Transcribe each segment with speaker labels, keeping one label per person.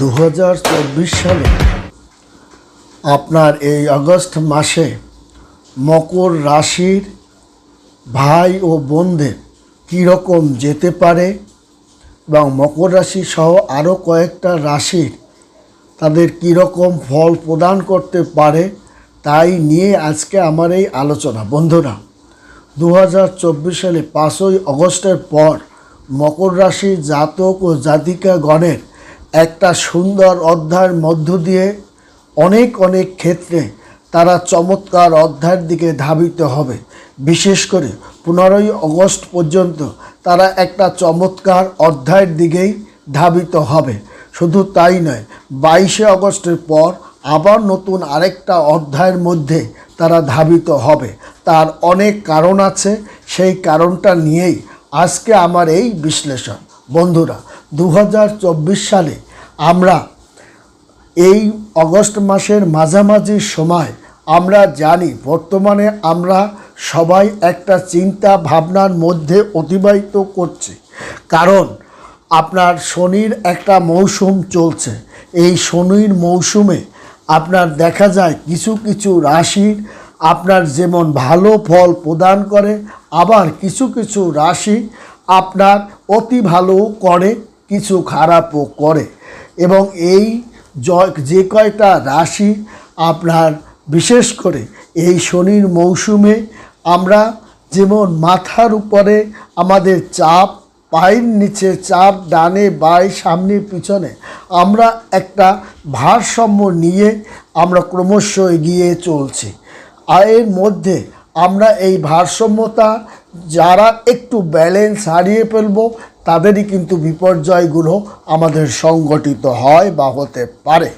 Speaker 1: দু হাজার চব্বিশ সালে আপনার এই আগস্ট মাসে মকর রাশির ভাই ও বোনদের কীরকম যেতে পারে এবং মকর রাশি সহ আরও কয়েকটা রাশির তাদের কীরকম ফল প্রদান করতে পারে তাই নিয়ে আজকে আমার এই আলোচনা। বন্ধুরা দু হাজার চব্বিশ সালে পাঁচই অগস্টের পর মকর রাশির জাতক ও জাতিকাগণের একটা সুন্দর অধ্যায়ের মধ্য দিয়ে অনেক অনেক ক্ষেত্রে তারা চমৎকার অধ্যায়ের দিকে ধাবিত হবে। বিশেষ করে পনেরোই অগস্ট পর্যন্ত তারা একটা চমৎকার অধ্যায়ের দিকেই ধাবিত হবে। শুধু তাই নয়, বাইশে অগস্টের পর আবার নতুন আরেকটা অধ্যায়ের মধ্যে তারা ধাবিত হবে। তার অনেক কারণ আছে, সেই কারণটা নিয়েই আজকে আমার এই বিশ্লেষণ। বন্ধুরা দু হাজার চব্বিশ সালে আমরা এই অগস্ট মাসের মাঝামাঝি সময় আমরা জানি, বর্তমানে আমরা সবাই একটা চিন্তা ভাবনার মধ্যে অতিবাহিত করছি। কারণ আপনার শনির একটা মৌসুম চলছে। এই শনির মৌসুমে আপনার দেখা যায় কিছু কিছু রাশির আপনার যেমন ভালো ফল প্রদান করে, আবার কিছু কিছু রাশি আপনার অতি ভালো করে, কিছু খারাপও করে। এবং এই যে কয়টা রাশি আপনার, বিশেষ করে এই শনির মৌসুমে আমরা যেমন মাথার উপরে আমাদের চাপ, পায়ের নিচে চাপ, ডানে বাই সামনে, পিছনে, আমরা একটা ভারসাম্য নিয়ে আমরা ক্রমশ এগিয়ে চলছি। আর এর মধ্যে আমরা এই ভারসাম্যতা যারা একটু ব্যালেন্স হারিয়ে ফেলব তাদেরই কিন্তু বিপর্যয়গুলো আমাদের সংগঠিত হয় বা হতে পারে।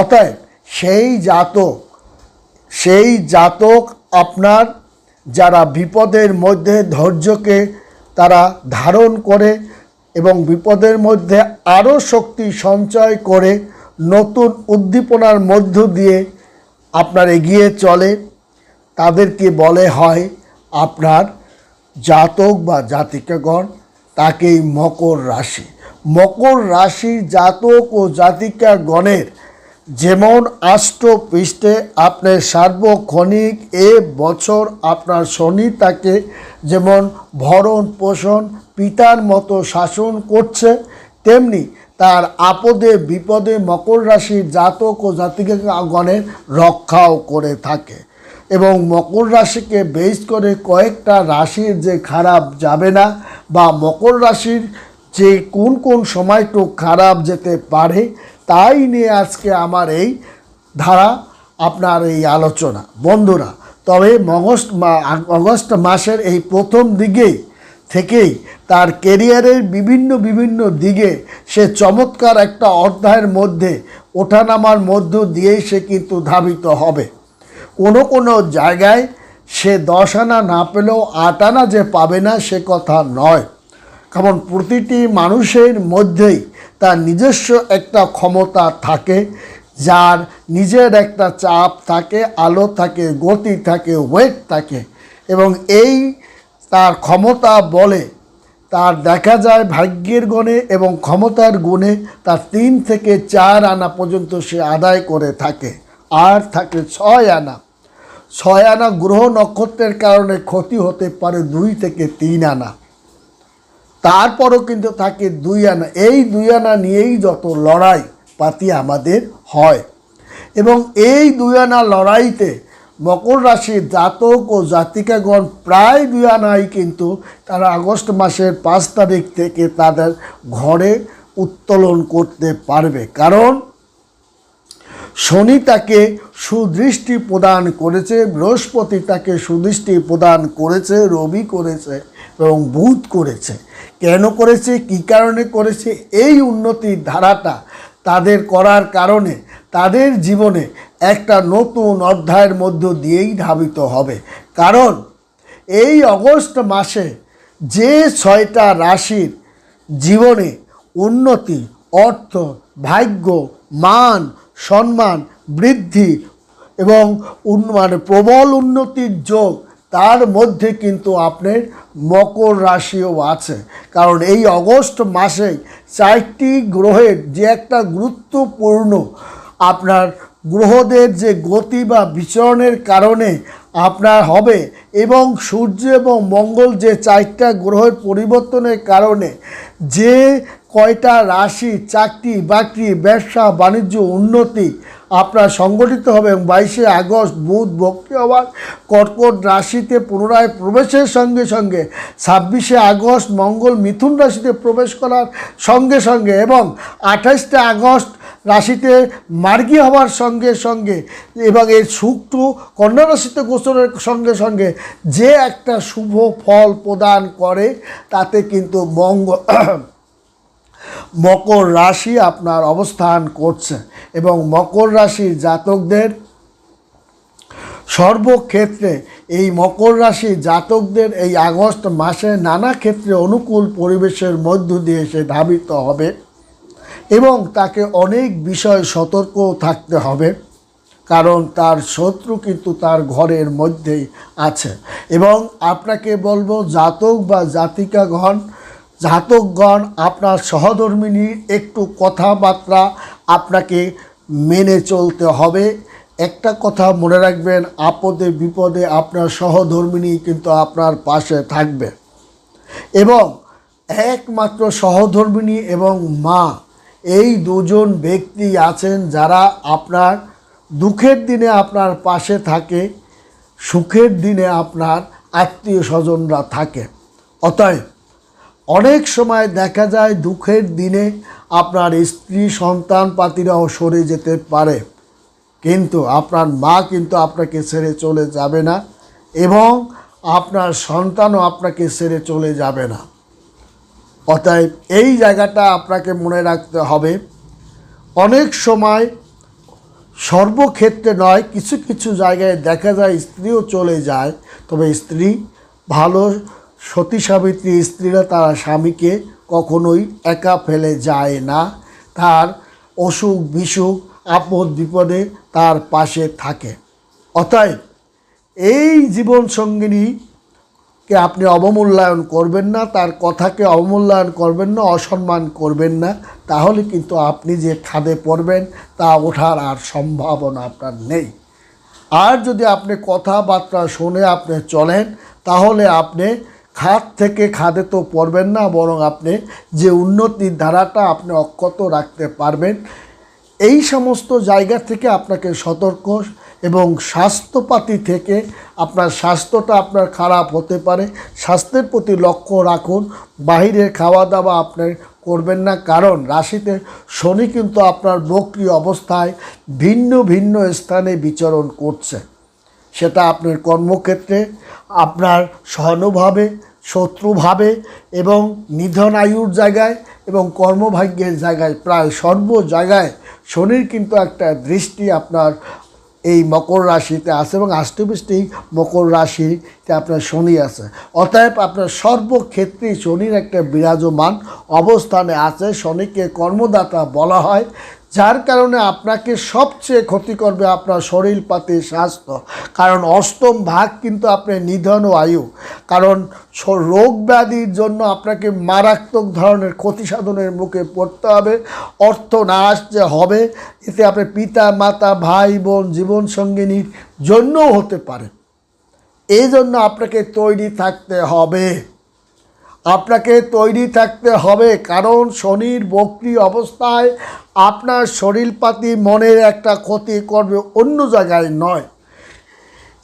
Speaker 1: অতএব সেই জাতক সেই জাতক আপনার যারা বিপদের মধ্যে ধৈর্যকে তারা ধারণ করে এবং বিপদের মধ্যে আরও শক্তি সঞ্চয় করে নতুন উদ্দীপনার মধ্য দিয়ে আপনার এগিয়ে চলে, তাদেরকে বলে হয় আপনার জাতক বা জাতিকাগণ। তাকেই মকর রাশি। মকর রাশির জাতক ও জাতিকা গণের যেমন আষ্ট পৃষ্ঠে আপনার সার্বক্ষণিক এ বছর আপনার শনি তাকে যেমন ভরণ পোষণ, পিতার মতো শাসন করছে, তেমনি তার আপদে বিপদে মকর রাশির জাতক ও জাতিকা গণের রক্ষাও করে থাকে। এবং মকর রাশিকে বেস করে কয়েকটা রাশির যে খারাপ যাবে না বা মকর রাশির যে কোন কোন সময়টু খারাপ যেতে পারে, তাই নিয়ে আজকে আমার এই ধারা, আপনার এই আলোচনা। বন্ধুরা, তবে মগস্ট অগস্ট মাসের এই প্রথম দিকেই থেকেই তার কেরিয়ারের বিভিন্ন বিভিন্ন দিকে সে চমৎকার একটা অধ্যায়ের মধ্যে ওঠানামার মধ্য দিয়েই সে কিন্তু ধাবিত হবে। কোনো কোনো জায়গায় সে দশ আনা না পেলেও আট আনা যে পাবে না, সে কথা নয়। কারণ প্রতিটি মানুষের মধ্যেই তার নিজস্ব একটা ক্ষমতা থাকে, যার নিজের একটা চাপ থাকে, আলো থাকে, গতি থাকে ওয়েট থাকে এবং এই তার ক্ষমতা বলে তার দেখা যায় ভাগ্যের গুণে এবং ক্ষমতার গুণে তার তিন থেকে চার আনা পর্যন্ত সে আদায় করে থাকে। আর থাকে ছয় আনা। ছয় আনা গ্রহ নক্ষত্রের কারণে ক্ষতি হতে পারে দুই থেকে তিন আনা। তারপরও কিন্তু থাকে দুই আনা। এই দুই আনা নিয়েই যত লড়াই পাতি আমাদের হয়। এবং এই দুই আনা লড়াইতে মকর রাশির জাতক ও জাতিকাগণ প্রায় দুই আনাই কিন্তু তারা আগস্ট মাসের পাঁচ তারিখ থেকে তাদের ঘরে উত্তোলন করতে পারবে। কারণ শনি তাকে সুদৃষ্টি প্রদান করেছে, বৃহস্পতি তাকে সুদৃষ্টি প্রদান করেছে, রবি করেছে এবং বুধ করেছে। কেন করেছে? কী কারণে করেছে? এই উন্নতির ধারাটা তাদের করার কারণে তাদের জীবনে একটা নতুন অধ্যায়ের মধ্য দিয়েই ধাবিত হবে। কারণ এই অগস্ট মাসে যে ছয়টা রাশির জীবনে উন্নতি, অর্থ, ভাগ্য, মান সম্মান, বৃদ্ধি এবং মানে প্রবল উন্নতির যোগ, তার মধ্যে কিন্তু আপনার মকর রাশিও আছে। কারণ এই অগস্ট মাসে চারটি গ্রহের যে একটা গুরুত্বপূর্ণ আপনার গ্রহদের যে গতি বা বিচরণের কারণে আপনার হবে এবং সূর্য এবং মঙ্গল যে চারটা গ্রহের পরিবর্তনের কারণে যে কয়টা রাশি, চাকরি, বাকরি, ব্যবসা, বাণিজ্য, উন্নতি আপনার সংগঠিত হবে এবং বাইশে আগস্ট বুধ বক্রি হওয়ার কর্কট রাশিতে পুনরায় প্রবেশের সঙ্গে সঙ্গে ছাব্বিশে আগস্ট মঙ্গল মিথুন রাশিতে প্রবেশ করার সঙ্গে সঙ্গে এবং আঠাশটা আগস্ট রাশিতে মার্গী হওয়ার সঙ্গে সঙ্গে এবং এই শুক্র কন্যা রাশিতে গোচরের সঙ্গে সঙ্গে যে একটা শুভ ফল প্রদান করে, তাতে কিন্তু মঙ্গল মকর রাশি আপনার অবস্থান করছে এবং মকর রাশির জাতকদের সর্বক্ষেত্রে এই মকর রাশি জাতকদের এই আগস্ট মাসে নানা ক্ষেত্রে অনুকূল পরিবেশের মধ্য দিয়ে সে ধাবিত হবে এবং তাকে অনেক বিষয় সতর্ক থাকতে হবে কারণ তার শত্রু কিন্তু তার ঘরের মধ্যেই আছে। এবং আপনাকে বলব, জাতক বা জাতিকাগণ জাতকগণ আপনার সহধর্মিনীর একটু কথাবার্তা আপনাকে মেনে চলতে হবে। একটা কথা মনে রাখবেন, আপদে বিপদে আপনার সহধর্মিনী কিন্তু আপনার পাশে থাকবে। এবং একমাত্র সহধর্মিনী এবং মা, এই দুজন ব্যক্তি আছেন যারা আপনার দুঃখের দিনে আপনার পাশে থাকে, সুখের দিনে আপনার আত্মীয় স্বজনরা থাকে। অতএব অনেক সময় দেখা যায় দুঃখের দিনে আপনার স্ত্রী, সন্তান পাতিরাও সরে যেতে পারে। কিন্তু আপনার মা কিন্তু আপনাকে ছেড়ে চলে যাবে না এবং আপনার সন্তানও আপনাকে ছেড়ে চলে যাবে না। অতএব এই জায়গাটা আপনাকে মনে রাখতে হবে। অনেক সময় সর্বক্ষেত্রে নয়, কিছু কিছু জায়গায় দেখা যায় স্ত্রীও চলে যায়, তবে স্ত্রী ভালো সতী সাবিত্রী স্ত্রীরা তারা স্বামীকে কখনোই একা ফেলে যায় না। তার অসুখ, বিসুখ, আপদ, বিপদে তার পাশে থাকে। অতএব এই জীবন সঙ্গিনীকে আপনি অবমূল্যায়ন করবেন না, তার কথাকে অবমূল্যায়ন করবেন না, অসম্মান করবেন না। তাহলে কিন্তু আপনি যে খাদে পড়বেন, তা ওঠার আর সম্ভাবনা আপনার নেই। আর যদি আপনি কথাবার্তা শুনে আপনি চলেন, তাহলে আপনি খাদ থেকে খাদে তো পড়বেন না, বরং আপনি যে উন্নতির ধারাটা আপনি অক্ষত রাখতে পারবেন, এই সমস্ত জায়গা থেকে আপনাকে সতর্ক এবং স্বাস্থ্যপাতি থেকে আপনার স্বাস্থ্যটা আপনার খারাপ হতে পারে। স্বাস্থ্যের প্রতি লক্ষ্য রাখুন, বাহিরের খাওয়া দাওয়া আপনি করবেন না, কারণ রাশিতে শনি কিন্তু আপনার বক্রি অবস্থায় ভিন্ন ভিন্ন স্থানে বিচরণ করছে। সেটা আপনার কর্মক্ষেত্রে, আপনার সহানুভাবে, শত্রুভাবে এবং নিধন আয়ুর জায়গায় এবং কর্মভাগ্যের জায়গায়, প্রায় সর্ব জায়গায় শনির কিন্তু একটা দৃষ্টি আপনার এই মকর রাশিতে আছে এবং আষ্টবৃষ্টি মকর রাশিতে আপনার শনি আছে। অতএব আপনার সর্বক্ষেত্রেই শনির একটা বিরাজমান অবস্থানে আছে। শনিকে কর্মদাতা বলা হয়। যার কারণে আপনাকে সবচেয়ে ক্ষতি করবে আপনার শরীর পাতি, স্বাস্থ্য। কারণ অষ্টম ভাগ কিন্তু আপনার নিধন ও আয়ু। কারণ রোগ ব্যাধির জন্য আপনাকে মারাত্মক ধরনের ক্ষতি সাধনের মুখে পড়তে হবে। অর্থ নাশ যে হবে। এতে আপনার পিতা, মাতা, ভাই, বোন জীবন সঙ্গিনীর জন্যও হতে পারে। এই জন্য আপনাকে তৈরি থাকতে হবে। আপনাকে তৈরি থাকতে হবে, কারণ শনির বক্রি অবস্থায় আপনার শরীরপাতি মনের একটা ক্ষতি করবে, অন্য জায়গায় নয়।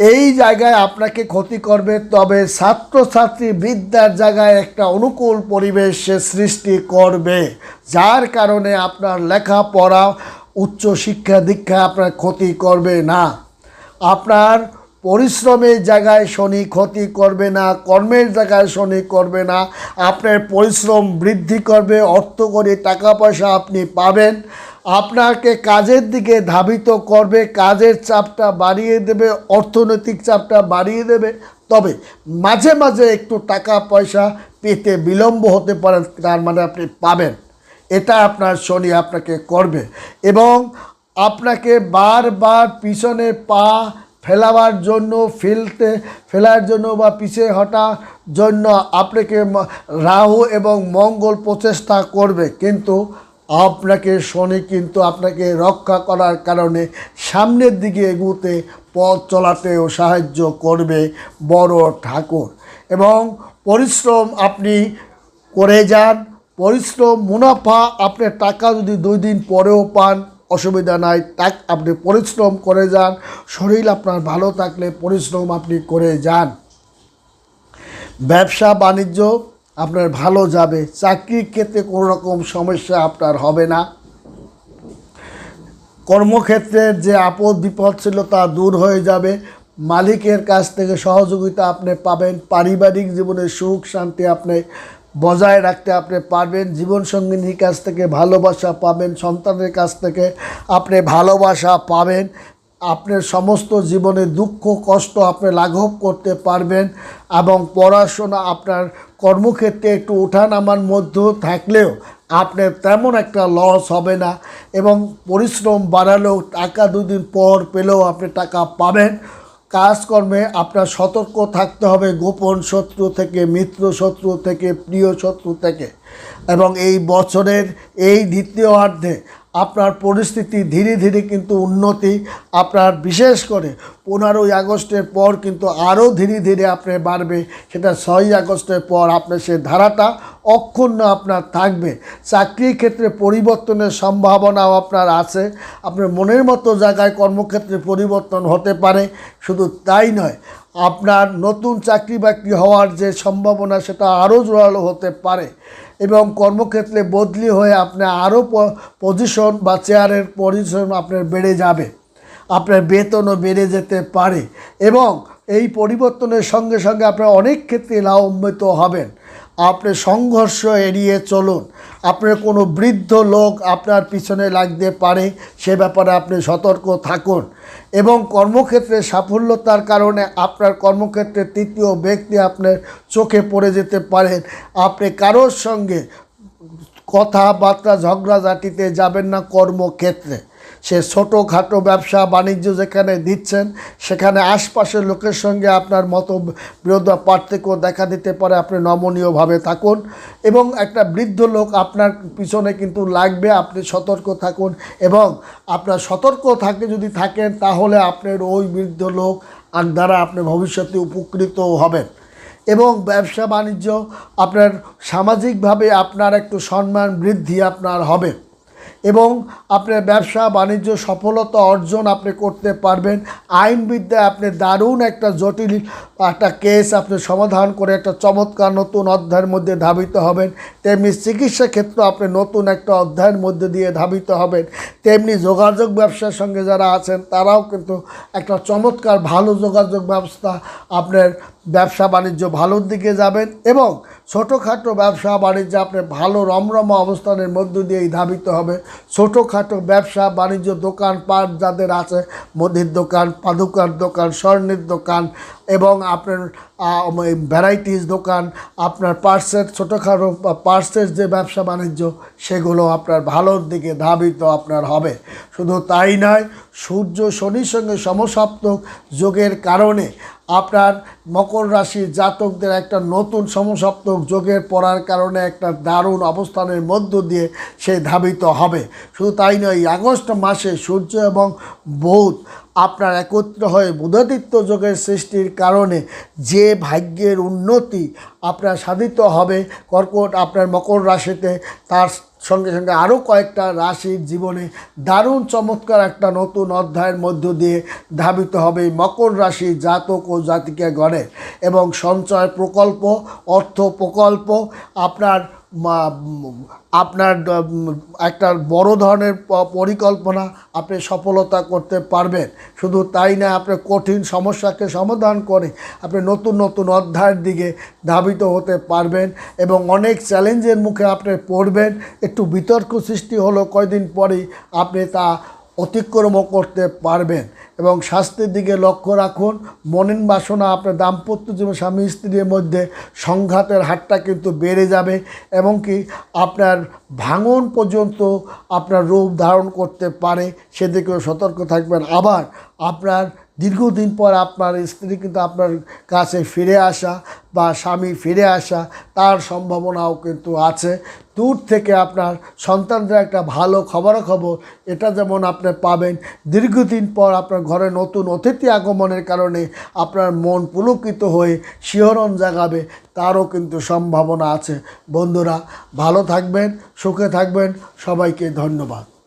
Speaker 1: এই জায়গায় আপনাকে ক্ষতি করবে, তবে ছাত্রছাত্রী বিদ্যার জায়গায় একটা অনুকূল পরিবেশ সৃষ্টি করবে, যার কারণে আপনার লেখাপড়া উচ্চ শিক্ষা দীক্ষা আপনার ক্ষতি করবে না। আপনার পরিশ্রমের জায়গায় শনি ক্ষতি করবে না, কর্মের জায়গায় শনি করবে না, আপনার পরিশ্রম বৃদ্ধি করবে, অর্থ করে টাকা পয়সা আপনি পাবেন, আপনাকে কাজের দিকে ধাবিত করবে, কাজের চাপটা বাড়িয়ে দেবে, অর্থনৈতিক চাপটা বাড়িয়ে দেবে, তবে মাঝে মাঝে একটু টাকা পয়সা পেতে বিলম্ব হতে পারে, তার মানে আপনি পাবেন। এটা আপনার শনি আপনাকে করবে এবং আপনাকে বারবার পিছনে পা ফেলাবার জন্য, ফেলতে, ফেলার জন্য বা পিছিয়ে হটার জন্য আপনাকে রাহু এবং মঙ্গল প্রচেষ্টা করবে। কিন্তু আপনাকে শনি কিন্তু আপনাকে রক্ষা করার কারণে সামনের দিকে এগুতে পথ চলাতেও সাহায্য করবে বড় ঠাকুর। এবং পরিশ্রম আপনি করে যান, পরিশ্রম, মুনাফা আপনি টাকা যদি দুই দিন পরেও পান অসুবিধা নাই টাক আপনি পরিশ্রম করে যান, শরীর আপনার ভালো থাকলে পরিশ্রম আপনি করে যান। ব্যবসা, বাণিজ্য আপনার ভালো যাবে চাকরির ক্ষেত্রে কোনো রকম সমস্যা আপনার হবে না। কর্মক্ষেত্রের যে আপদ, বিপদ ছিল তা দূর হয়ে যাবে। মালিকের কাছ থেকে সহযোগিতা আপনি পাবেন, পারিবারিক জীবনে সুখ, শান্তি আপনি বজায় রাখতে আপনি পারবেন, জীবনসঙ্গিনীর কাছ থেকে ভালোবাসা পাবেন, সন্তানের কাছ থেকে আপনি ভালোবাসা পাবেন আপনার সমস্ত জীবনে দুঃখ, কষ্ট আপনি লাঘব করতে পারবেন এবং পড়াশোনা আপনার কর্মক্ষেত্রে একটু ওঠানামার মধ্যে থাকলেও আপনার তেমন একটা লস হবে না এবং পরিশ্রম বাড়ালেও টাকা দুদিন পর পেলেও আপনি টাকা পাবেন। কাজকর্মে আপনার সতর্ক থাকতে হবে গোপন শত্রু থেকে, মিত্র শত্রু থেকে, প্রিয় শত্রু থেকে। এবং এই বছরের এই দ্বিতীয়ার্ধে আপনার পরিস্থিতি ধীরে ধীরে কিন্তু উন্নতি, আপনার বিশেষ করে পনেরোই আগস্টের পর কিন্তু আরও ধীরে ধীরে আপনি বাড়বে। সেটা ছয়ই আগস্টের পর আপনার সে ধারাটা অক্ষুণ্ণ আপনার থাকবে। চাকরির ক্ষেত্রে পরিবর্তনের সম্ভাবনাও আপনার আছে। আপনার মনের মতো জায়গায় কর্মক্ষেত্রে পরিবর্তন হতে পারে। শুধু তাই নয়, আপনার নতুন চাকরি বাকরি হওয়ার যে সম্ভাবনা সেটা আরও জোরালো হতে পারে। এবং কর্মক্ষেত্রে বদলি হয়ে আপনার আরও পজিশন বা চেয়ারের পজিশন আপনার বেড়ে যাবে। আপনার বেতনও বেড়ে যেতে পারে এবং এই পরিবর্তনের সঙ্গে সঙ্গে আপনার অনেক ক্ষেত্রে লাভম্বিত হবেন। আপনি সংঘর্ষ এড়িয়ে চলুন। আপনার কোনো বৃদ্ধ লোক আপনার পিছনে লাগতে পারে, সে ব্যাপারে আপনি সতর্ক থাকুন। এবং কর্মক্ষেত্রে সাফল্যতার কারণে আপনার কর্মক্ষেত্রে তৃতীয় ব্যক্তি আপনার চোখে পড়ে যেতে পারেন। আপনি কারোর সঙ্গে কথাবার্তা, ঝগড়াঝাটিতে যাবেন না কর্মক্ষেত্রে। সে ছোটোখাটো ব্যবসা বাণিজ্য যেখানে দিচ্ছেন, সেখানে আশপাশের লোকের সঙ্গে আপনার মতো বিরোধ পার্থক্য দেখা দিতে পারে, আপনি নমনীয়ভাবে থাকুন। এবং একটা বৃদ্ধ লোক আপনার পিছনে কিন্তু লাগবে, আপনি সতর্ক থাকুন। এবং আপনার সতর্ক থাকে, যদি থাকেন, তাহলে আপনার ওই বৃদ্ধ লোক আর দ্বারা আপনি ভবিষ্যতে উপকৃত হবেন। এবং ব্যবসা বাণিজ্য, আপনার সামাজিকভাবে আপনার একটু সম্মান বৃদ্ধি আপনার হবে। এবং আপনার ব্যবসা, বাণিজ্য, সফলতা অর্জন আপনি করতে পারবেন। আইনবিদ্যায় আপনি দারুণ একটা জটিল একটা কেস আপনি সমাধান করে একটা চমৎকার নতুন অধ্যায়ের মধ্যে ধাবিত হবেন। তেমনি চিকিৎসা ক্ষেত্র আপনি নতুন একটা অধ্যায়ের মধ্যে দিয়ে ধাবিত হবেন। তেমনি যোগাযোগ ব্যবসার সঙ্গে যারা আছেন, তারাও কিন্তু একটা চমৎকার ভালো যোগাযোগ ব্যবস্থা আপনার ব্যবসা, বাণিজ্য ভালোর দিকে যাবেন এবং ছোটোখাটো ব্যবসা, বাণিজ্য আপনি ভালো রমরমা অবস্থানের মধ্য দিয়েই ধাবিত হবে ছোটোখাটো ব্যবসা, বাণিজ্য দোকান, পাট যাদের আছে, মুদির দোকান, পাদুকার দোকান, স্বর্ণের দোকান এবং আপনার ভ্যারাইটিস দোকান, আপনার পার্সের ছোটোখাটো পার্সের যে ব্যবসা, বাণিজ্য, সেগুলো আপনার ভালোর দিকে ধাবিত আপনার হবে। শুধু তাই নয়, সূর্য শনির সঙ্গে সমসপ্তক যোগের কারণে আপনার মকর রাশির জাতকদের একটা নতুন সমসপ্তক যোগের পড়ার কারণে একটা দারুণ অবস্থানের মধ্য দিয়ে সে ধাবিত হবে। শুধু তাই নয়, আগস্ট মাসে সূর্য এবং বুধ আপনার একত্র হয়ে বুধাদিত্য যোগের সৃষ্টির কারণে যে ভাগ্যের উন্নতি আপনার সাধিত হবে, কর্কট আপনার মকর রাশিতে তার সঙ্গে সঙ্গে আরও কয়েকটা রাশির জীবনে দারুণ চমৎকার একটা নতুন অধ্যায়ের মধ্য দিয়ে ধাবিত হবে মকর রাশি জাতক ও জাতিকে গড়ে এবং সঞ্চয় প্রকল্প, অর্থ প্রকল্প, আপনার আপনার একটা বড় ধরনের পরিকল্পনা আপনি সফলতা করতে পারবেন। শুধু তাই না, আপনি কঠিন সমস্যাকে সমাধান করে আপনি নতুন নতুন অধ্যায়ের দিকে ধাবিত হতে পারবেন এবং অনেক চ্যালেঞ্জের মুখে আপনি পড়বেন। একটু বিতর্ক সৃষ্টি হলো কয়দিন পরেই, আপনি তা অতিক্রম করতে পারবেন এবং স্বাস্থ্যের দিকে লক্ষ্য রাখুন। মনের বাসনা আপনার দাম্পত্য জীবন, স্বামী স্ত্রীর মধ্যে সংঘাতের হারটা কিন্তু বেড়ে যাবে এবং কি আপনার ভাঙন পর্যন্ত আপনার রূপ ধারণ করতে পারে। সেদিকেও সতর্ক থাকবেন। আবার আপনার দীর্ঘদিন পর আপনার স্ত্রী কিন্তু আপনার কাছে ফিরে আসা বা স্বামী ফিরে আসা, তার সম্ভাবনাও কিন্তু আছে। দূর থেকে আপনার সন্তানদের একটা ভালো খবরাখবর, এটা যেমন আপনি পাবেন। দীর্ঘদিন পর আপনার ঘরে নতুন অতিথি আগমনের কারণে আপনার মন পুলকিত হয়ে শিহরণ জাগাবে, তারও কিন্তু সম্ভাবনা আছে। বন্ধুরা, ভালো থাকবেন, সুখে থাকবেন। সবাইকে ধন্যবাদ।